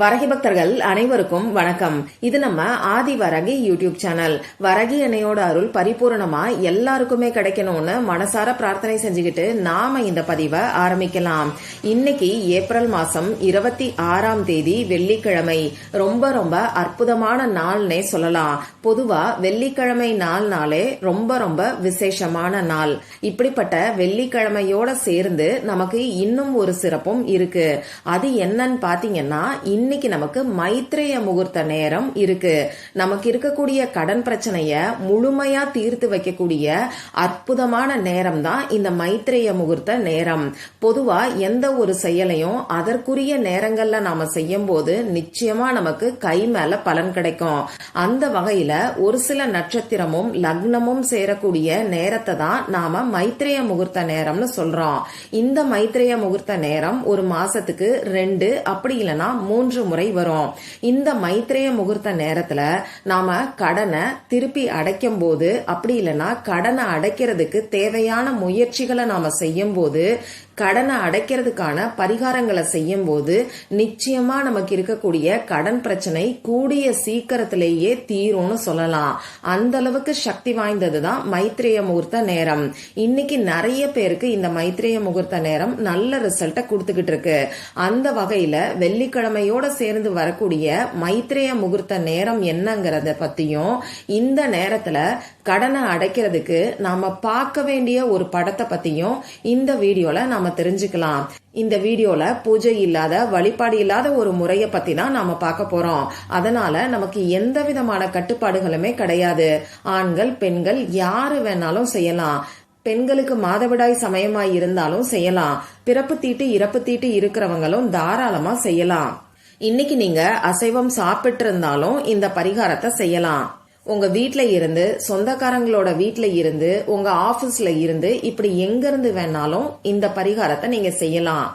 வரகி பக்தர்கள் அனைவருக்கும் வணக்கம். இது நம்ம ஆதி வரகி யூடியூப் சேனல். வரகி அன்னையோட அருள் பரிபூரணமா எல்லாருக்குமே கிடைக்கணும்னு மனசார பிரார்த்தனை செஞ்சுக்கிட்டு நாம இந்த பதிவை ஆரம்பிக்கலாம். இன்னைக்கு ஏப்ரல் மாசம் இருபத்தி ஆறாம் தேதி வெள்ளிக்கிழமை. ரொம்ப ரொம்ப அற்புதமான நாள்னே சொல்லலாம். பொதுவா வெள்ளிக்கிழமை நாள்னாலே ரொம்ப ரொம்ப விசேஷமான நாள். இப்படிப்பட்ட வெள்ளிக்கிழமையோட சேர்ந்து நமக்கு இன்னும் ஒரு சிறப்பும் இருக்கு. அது என்னன்னு பாத்தீங்கன்னா இன்னைக்கு நமக்கு மைத்ரேய முகூர்த்த நேரம் இருக்கு. நமக்கு இருக்கக்கூடிய கடன் பிரச்சனைய முழுமையா தீர்த்து வைக்கக்கூடிய அற்புதமான நேரம் தான் இந்த மைத்ரேய முகூர்த்த நேரம். பொதுவா எந்த ஒரு செயலையும் அதற்குரிய நேரங்கள்ல நாம செய்யும் போது நிச்சயமா நமக்கு கை மேல பலன் கிடைக்கும். அந்த வகையில ஒரு சில நட்சத்திரமும் லக்னமும் சேரக்கூடிய நேரத்தை தான் நாம மைத்ரேய முகூர்த்த நேரம்னு சொல்றோம். இந்த மைத்ரேய முகூர்த்த நேரம் ஒரு மாசத்துக்கு ரெண்டு அப்படி இல்லைன்னா மூன்று முறை வரும். இந்த மைத்ரேய முகூர்த்த நேரத்துல நாம கடனை திருப்பி அடைக்கும் போது அப்படி இல்லைன்னா கடனை அடைக்கிறதுக்கு தேவையான முயற்சிகளை நாம செய்யும் போது கடனை அடைக்கிறதுக்கான பரிகாரங்களை செய்யும் போது நிச்சயமா நமக்கு இருக்கக்கூடிய கடன் பிரச்சனை கூடிய சீக்கிரத்திலேயே தீரும்னு சொல்லலாம். அந்த அளவுக்கு சக்தி வாய்ந்தது தான் மைத்ரேய முகூர்த்த நேரம். இன்னைக்கு நிறைய பேருக்கு இந்த மைத்ரேய முகூர்த்த நேரம் நல்ல ரிசல்ட்டை கொடுத்துக்கிட்டு இருக்கு. அந்த வகையில வெள்ளிக்கிழமையோட சேர்ந்து வரக்கூடிய மைத்ரேய முகூர்த்த நேரம் என்னங்கிறத பத்தியும் இந்த நேரத்துல கடனை அடைக்கிறதுக்கு நாம பார்க்க வேண்டிய ஒரு படத்தை பத்தியும் இந்த வீடியோல நாம தெரிஞ்சுக்கலாம். இந்த வீடியோல பூஜை இல்லாத வழிபாடு இல்லாத ஒரு முறைய பத்தி தான் நாம பார்க்க போறோம். அதனால நமக்கு எந்த விதமான கட்டுப்பாடுகளுமே கிடையாது. ஆண்கள் பெண்கள் யாரு வேணாலும் செய்யலாம். பெண்களுக்கு மாதவிடாய் சமயமாய் இருந்தாலும் செய்யலாம். பிறப்பு தீட்டு இறப்பு தீட்டு இருக்கிறவங்களும் தாராளமா செய்யலாம். இன்னைக்கு நீங்க அசைவம் சாப்பிட்டு இருந்தாலும் இந்த பரிகாரத்தை செய்யலாம். உங்க வீட்டில் இருந்து சொந்தக்காரங்களோட வீட்டில் இருந்து உங்க ஆபீஸ்ல இருந்து இப்படி எங்க இருந்து வேணாலும் இந்த பரிகாரத்தை நீங்க செய்யலாம்.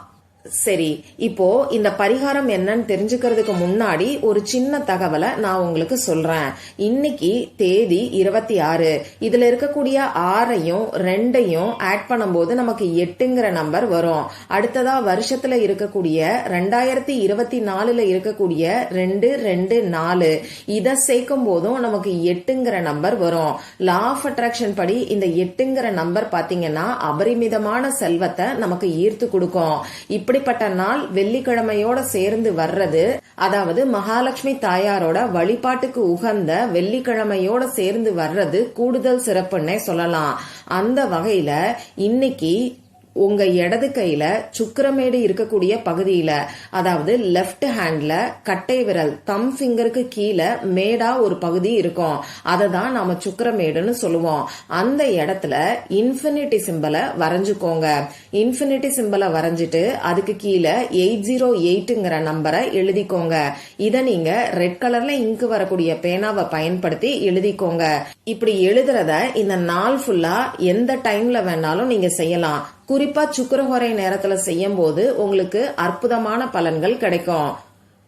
சரி இப்போ இந்த பரிகாரம் என்னன்னு தெரிஞ்சுக்கிறதுக்கு முன்னாடி ஒரு சின்ன தகவலை நான் உங்களுக்கு சொல்றேன். இன்னைக்கு தேதி இருபத்தி ஆறு. இதுல இருக்கக்கூடிய ஆறையும் ரெண்டையும் ஆட் பண்ணும்போது நமக்கு எட்டுங்கிற நம்பர் வரும். அடுத்ததா வருஷத்துல இருக்கக்கூடிய ரெண்டாயிரத்தி இருபத்தி நாலுல இருக்கக்கூடிய ரெண்டு ரெண்டு நாலு. இதை சேர்க்கும் போதும் நமக்கு எட்டுங்கிற நம்பர் வரும். லா ஆஃப் அட்ராக்ஷன் படி இந்த எட்டுங்கிற நம்பர் பாத்தீங்கன்னா அபரிமிதமான செல்வத்தை நமக்கு ஈர்த்து கொடுக்கும். இப்படி இப்படிப்பட்ட நாள் வெள்ளிக்கிழமையோட சேர்ந்து வர்றது அதாவது மகாலட்சுமி தாயாரோட வழிபாட்டுக்கு உகந்த வெள்ளிக்கிழமையோட சேர்ந்து வர்றது கூடுதல் சிறப்புன்னே சொல்லலாம். அந்த வகையில இன்னைக்கு உங்க இடது கையில சுக்கரமேடு இருக்கக்கூடிய பகுதியில அதாவது லெஃப்ட் ஹேண்ட்ல கட்டை விரல் தம் ஃபிங்கருக்கு கீழே மேடா ஒரு பகுதி இருக்கும். அதை தான் நாம சுக்கரமேடுன்னு சொல்லுவோம். அந்த இடத்துல இன்ஃபினிட்டி சிம்பலை வரைஞ்சுக்கோங்க. இன்ஃபினிட்டி சிம்பலை வரைஞ்சிட்டு அதுக்கு கீழே எயிட் ஜீரோ எயிட்டுங்கிற நம்பரை எழுதிக்கோங்க. இதை நீங்க ரெட் கலர்ல இங்கு வரக்கூடிய பேனாவை பயன்படுத்தி எழுதிக்கோங்க. இப்படி எழுதுறத இந்த நாள் ஃபுல்லா எந்த டைம்ல வேணாலும் நீங்க செய்யலாம். குறிப்பா சுக்கரஹோரை நேரத்துல செய்யும் போது உங்களுக்கு அற்புதமான பலன்கள் கிடைக்கும்.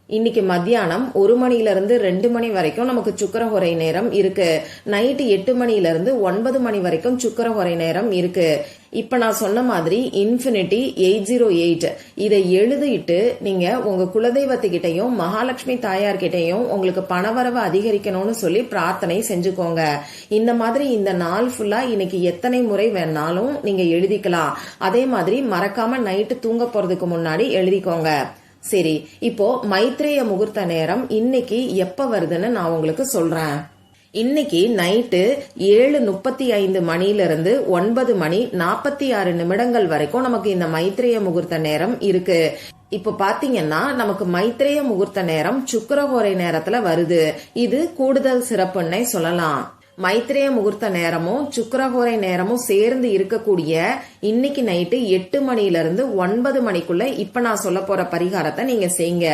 இன்னைக்கு மத்தியானம் ஒரு மணில இருந்து ரெண்டு மணி வரைக்கும் நமக்கு சுக்கரஹொரை நேரம் இருக்கு. நைட்டு எட்டு மணில இருந்து ஒன்பது மணி வரைக்கும் சுக்கரஹொரை நேரம் இருக்கு. இப்ப நான் சொன்ன மாதிரி இன்ஃபினிட்டி எயிட் ஜீரோ எயிட் இதை எழுதிட்டு நீங்க உங்க குலதெய்வத்துக்கிட்டையும் மகாலட்சுமி தாயார்கிட்டையும் உங்களுக்கு பணவரவு அதிகரிக்கணும்னு சொல்லி பிரார்த்தனை செஞ்சுக்கோங்க. இந்த மாதிரி இந்த நாள் ஃபுல்லா இன்னைக்கு எத்தனை முறை வேணாலும் நீங்க எழுதிக்கலாம். அதே மாதிரி மறக்காம நைட்டு தூங்க போறதுக்கு முன்னாடி எழுதிக்கோங்க. சரி இப்போ மைத்ரேய முகூர்த்த நேரம் இன்னைக்கு எப்ப வருதுன்னு நான் உங்களுக்கு சொல்றேன். இன்னைக்கு நைட்டு ஏழு முப்பத்தி ஐந்து மணியிலிருந்து ஒன்பது மணி நாற்பத்தி ஆறு நிமிடங்கள் வரைக்கும் நமக்கு இந்த மைத்ரேய முகூர்த்த நேரம் இருக்கு. இப்ப பாத்தீங்கன்னா நமக்கு மைத்ரேய முகூர்த்த நேரம் சுக்கரஹோரை நேரத்துல வருது. இது கூடுதல் சிறப்புன்னே சொல்லலாம். மைத்ரேய முகூர்த்த நேரமும் சுக்கரஹோரை நேரமும் சேர்ந்து இருக்கக்கூடிய இன்னைக்கு நைட்டு எட்டு மணியிலிருந்து ஒன்பது மணிக்குள்ள இப்ப நான் சொல்ல போற பரிகாரத்தை நீங்க செய்யுங்க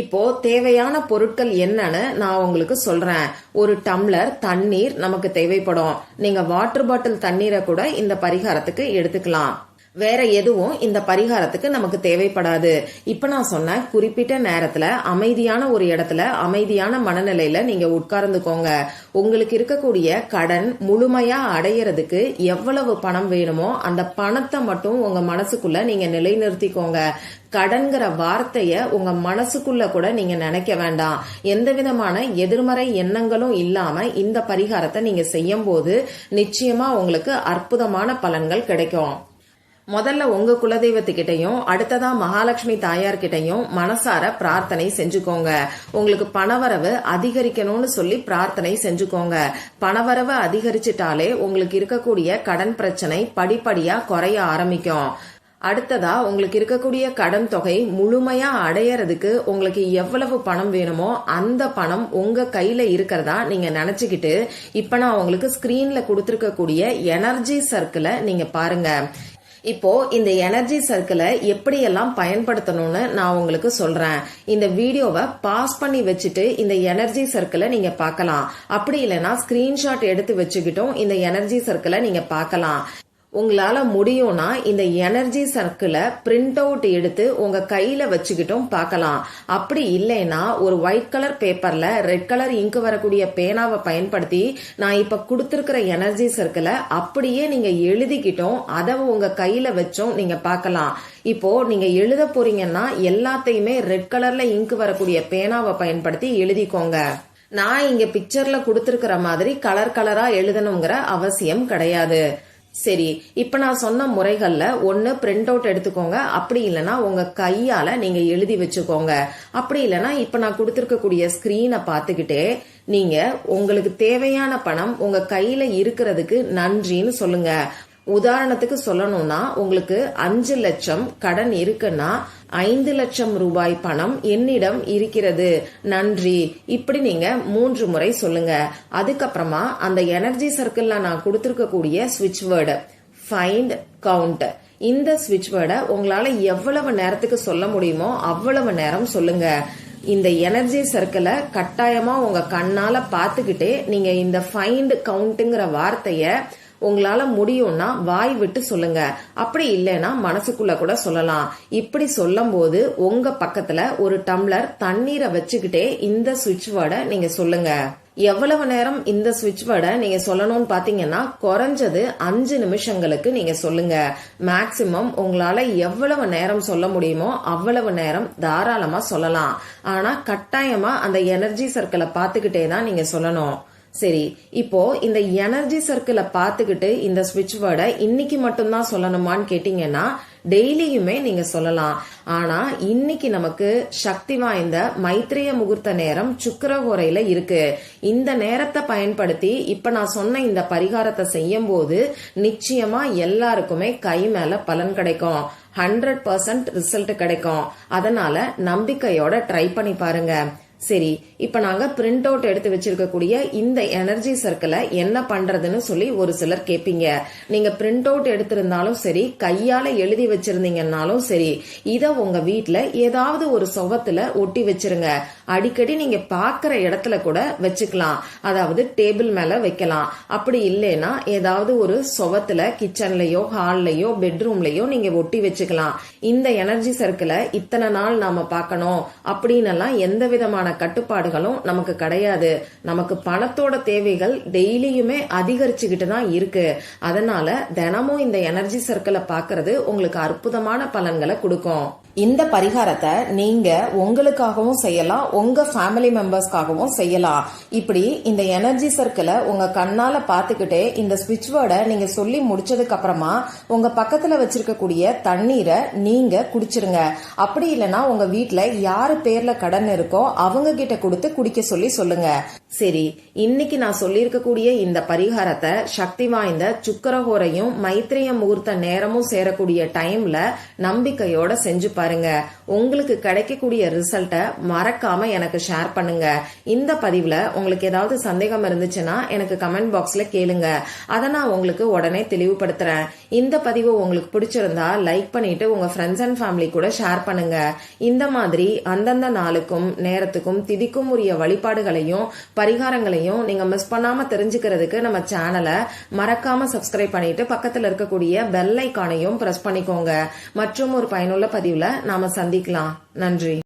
இப்போ தேவையான பொருட்கள் என்னன்னு நான் உங்களுக்கு சொல்றேன். ஒரு டம்ளர் தண்ணீர் நமக்கு தேவைப்படும். நீங்க வாட்டர் பாட்டில் தண்ணீரை கூட இந்த பரிகாரத்துக்கு எடுத்துக்கலாம். வேற எதுவும் இந்த பரிகாரத்துக்கு நமக்கு தேவைப்படாது. இப்ப நான் சொன்ன குறிப்பிட்ட நேரத்துல அமைதியான ஒரு இடத்துல அமைதியான மனநிலையில நீங்க உட்கார்ந்துக்கோங்க. உங்களுக்கு இருக்கக்கூடிய கடன் முழுமையா அடையிறதுக்கு எவ்வளவு பணம் வேணுமோ அந்த பணத்தை மட்டும் உங்க மனசுக்குள்ள நீங்க நிலைநிறுத்திக்கோங்க. கடன்கிற வார்த்தைய உங்க மனசுக்குள்ள கூட நீங்க நினைக்க வேண்டாம். எந்த விதமான எதிர்மறை எண்ணங்களும் இல்லாம இந்த பரிகாரத்தை நீங்க செய்யும் போது நிச்சயமா உங்களுக்கு அற்புதமான பலன்கள் கிடைக்கும். முதல்ல உங்க குலதெய்வத்துக்கிட்டையும் அடுத்ததா மகாலட்சுமி தாயார்கிட்டையும் மனசார பிரார்த்தனை செஞ்சுக்கோங்க. உங்களுக்கு பணவரவு அதிகரிக்கணும்னு சொல்லி பிரார்த்தனை செஞ்சுக்கோங்க. பணவரவு அதிகரிச்சிட்டாலே உங்களுக்கு இருக்கக்கூடிய கடன் பிரச்சனை படிப்படியா குறைய ஆரம்பிக்கும். அடுத்ததா உங்களுக்கு இருக்கக்கூடிய கடன் தொகை முழுமையா அடையறதுக்கு உங்களுக்கு எவ்வளவு பணம் வேணுமோ அந்த பணம் உங்க கையில இருக்கிறதா நீங்க நினைச்சுக்கிட்டு இப்ப நான் உங்களுக்கு ஸ்கிரீன்ல கொடுத்திருக்கக்கூடிய எனர்ஜி சர்க்கிளை நீங்க பாருங்க. இப்போ இந்த எனர்ஜி சர்க்கிளை எப்படியெல்லாம் பயன்படுத்தணும்னு நான் உங்களுக்கு சொல்றேன். இந்த வீடியோவை பாஸ் பண்ணி வச்சுட்டு இந்த எனர்ஜி சர்க்கிளை நீங்க பார்க்கலாம். அப்படி இல்லைன்னா ஸ்கிரீன்ஷாட் எடுத்து வச்சுக்கிட்டும் இந்த எனர்ஜி சர்க்கிளை நீங்க பார்க்கலாம். உங்களால முடியும்னா இந்த எனர்ஜி சர்க்கிளை பிரிண்ட் அவுட் எடுத்து உங்க கையில வச்சுக்கிட்டும் பார்க்கலாம். அப்படி இல்லைன்னா ஒரு ஒயிட் கலர் பேப்பர்ல ரெட் கலர் இங்கு வரக்கூடிய பேனாவை பயன்படுத்தி நான் இப்ப கொடுத்துருக்கிற எனர்ஜி சர்க்கிளை அப்படியே நீங்க எழுதிக்கிட்டும் அதை உங்க கையில வச்சும் நீங்க பார்க்கலாம். இப்போ நீங்க எழுத போறீங்கன்னா எல்லாத்தையுமே ரெட் கலர்ல இங்கு வரக்கூடிய பேனாவை பயன்படுத்தி எழுதிக்கோங்க. நான் இங்க பிக்சர்ல கொடுத்துருக்கிற மாதிரி கலர் கலரா எழுதணுங்கிற அவசியம் கிடையாது. சரி இப்ப நான் சொன்ன முறைகள்ல ஒன்னு பிரிண்ட் அவுட் எடுத்துக்கோங்க. அப்படி இல்லைன்னா உங்க கையால நீங்க எழுதி வச்சுக்கோங்க. அப்படி இல்லைன்னா இப்ப நான் கொடுத்துருக்கக்கூடிய ஸ்கிரீனை பார்த்துக்கிட்டே நீங்க உங்களுக்கு தேவையான பணம் உங்க கையில இருக்கிறதுக்கு நன்றின்னு சொல்லுங்க. உதாரணத்துக்கு சொல்லணும்னா உங்களுக்கு அஞ்சு லட்சம் கடன் இருக்குன்னா ஐந்து லட்சம் ரூபாய் பணம் என்னிடம் இருக்கிறது. நன்றி. இப்படி நீங்க மூன்று முறை சொல்லுங்க. அதுக்கப்புறமா அந்த எனர்ஜி சர்க்கிள்ல நான் கொடுத்துருக்கக்கூடிய ஸ்விட்ச் வேர்டு ஃபைண்ட் கவுண்ட் இந்த ஸ்விட்ச் வேர்டை உங்களால எவ்வளவு நேரத்துக்கு சொல்ல முடியுமோ அவ்வளவு நேரம் சொல்லுங்க. இந்த எனர்ஜி சர்க்கிளை கட்டாயமா உங்க கண்ணால பாத்துக்கிட்டே நீங்க இந்த ஃபைண்ட் கவுண்ட்ங்கிற வார்த்தைய உங்களால முடியும்னா வாய் விட்டு சொல்லுங்க. அப்படி இல்லைன்னா மனசுக்குள்ள கூட சொல்லலாம். இப்படி சொல்லும் போது உங்க பக்கத்துல ஒரு டம்ளர் தண்ணீரை வச்சுக்கிட்டே இந்த சுவிட்ச் வேர்டை நீங்க சொல்லுங்க. எவ்வளவு நேரம் இந்த சுவிட்ச் வேர்டை நீங்க சொல்லணும்னு பாத்தீங்கன்னா குறைஞ்சது அஞ்சு நிமிஷங்களுக்கு நீங்க சொல்லுங்க. மேக்சிமம் உங்களால எவ்வளவு நேரம் சொல்ல முடியுமோ அவ்வளவு நேரம் தாராளமா சொல்லலாம். ஆனா கட்டாயமா அந்த எனர்ஜி சர்க்கிளை பார்த்துக்கிட்டே தான் நீங்க சொல்லணும். சரி இப்போ இந்த எனர்ஜி சர்க்கிளை பார்த்துக்கிட்டு இந்த ஸ்விட்ச் வேர்டை இன்னைக்கு மட்டும்தான் சொல்லணுமான்னு கேட்டீங்கன்னா டெய்லியுமே நீங்க சொல்லலாம். ஆனா இன்னைக்கு நமக்கு சக்தி வாய்ந்த மைத்திரிய முகூர்த்த நேரம் சுக்கரகோரையில இருக்கு. இந்த நேரத்தை பயன்படுத்தி இப்ப நான் சொன்ன இந்த பரிகாரத்தை செய்யும் போது நிச்சயமா எல்லாருக்குமே கை மேல பலன் கிடைக்கும். ஹண்ட்ரட் பர்சன்ட் ரிசல்ட் கிடைக்கும். அதனால நம்பிக்கையோட ட்ரை பண்ணி பாருங்க. சரி இப்ப நாங்க பிரிண்ட் அவுட் எடுத்து வச்சிருக்கக்கூடிய இந்த எனர்ஜி சர்க்கிளை என்ன பண்றதுன்னு சொல்லி ஒரு சிலர் கேட்பீங்க நீங்க பிரிண்ட் அவுட் எடுத்திருந்தாலும் சரி கையால எழுதி வச்சிருந்தீங்கன்னாலும் சரி இத உங்க வீட்டுல ஏதாவது ஒரு சுவத்துல ஒட்டி வச்சிருங்க. அடிக்கடி நீங்க பாக்குற இடத்துல கூட வச்சுக்கலாம். அதாவது டேபிள் மேல வைக்கலாம். அப்படி இல்லைன்னா ஏதாவது ஒரு சுவத்துல கிச்சன்லயோ ஹால்லயோ பெட்ரூம்லயோ நீங்க ஒட்டி வச்சுக்கலாம். இந்த எனர்ஜி சர்க்கிளை இத்தனை நாள் நாம பார்க்கணும். அப்படின்னு எல்லாம் எந்த விதமான கட்டுப்பாடுகளும் நமக்கு கிடையாது. நமக்கு பணத்தோட தேவைகள் டெய்லியுமே அதிகரிச்சுக்கிட்டு தான் இருக்கு. அதனால தினமும் இந்த எனர்ஜி சர்க்கிளை பார்க்கறது உங்களுக்கு அற்புதமான பலன்களை கொடுக்கும். இந்த பரிகாரத்தை நீங்க உங்களுக்காகவும் செய்யலாம் உங்க ஃபேமிலி மெம்பர்ஸ்க்காகவும் செய்யலாம். இப்படி இந்த எனர்ஜி சர்க்கிளை உங்க கண்ணால பாத்துக்கிட்டே இந்த ஸ்விட்ச் வேர்டை நீங்க சொல்லி முடிச்சதுக்கு அப்புறமா உங்க பக்கத்துல வச்சிருக்கக்கூடிய தண்ணீரை நீங்க குடிச்சிருங்க. அப்படி இல்லைன்னா உங்க வீட்டுல யாரு பேர்ல கடன் இருக்கோ அவங்க கிட்ட கொடுத்து குடிக்க சொல்லி சொல்லுங்க. சரி இன்னைக்கு நான் சொல்லியிருக்கக்கூடிய இந்த பரிகாரத்தை சக்தி வாய்ந்த சுக்கரஹோரையும் மைத்திரிய முகூர்த்த நேரமும் சேரக்கூடிய டைம்ல நம்பிக்கையோட செஞ்சு பாருங்க. உங்களுக்கு கிடைக்கக்கூடிய ரிசல்ட்டை மறக்காம எனக்கு ஷேர் பண்ணுங்க. இந்த பதிவுல உங்களுக்கு ஏதாவது சந்தேகம் இருந்துச்சுன்னா எனக்கு கமெண்ட் பாக்ஸ்ல கேளுங்க. அதை நான் உங்களுக்கு உடனே தெளிவுபடுத்துறேன். இந்த பதிவு உங்களுக்கு பிடிச்சிருந்தா லைக் பண்ணிட்டு உங்க ஃப்ரெண்ட்ஸ் அண்ட் ஃபேமிலி கூட ஷேர் பண்ணுங்க. இந்த மாதிரி அந்தந்த நாளுக்கும் நேரத்துக்கும் திதிக்கும் உரிய வழிபாடுகளையும் பரிகாரங்களையும் நீங்க மிஸ் பண்ணாம தெரிஞ்சுக்கிறதுக்கு நம்ம சேனலை மறக்காம சப்ஸ்கிரைப் பண்ணிட்டு பக்கத்துல இருக்கக்கூடிய பெல் ஐக்கானையும் பிரஸ் பண்ணிக்கோங்க. மற்றும் ஒரு பயனுள்ள பதிவுல நாம சந்திக்கலாம். நன்றி.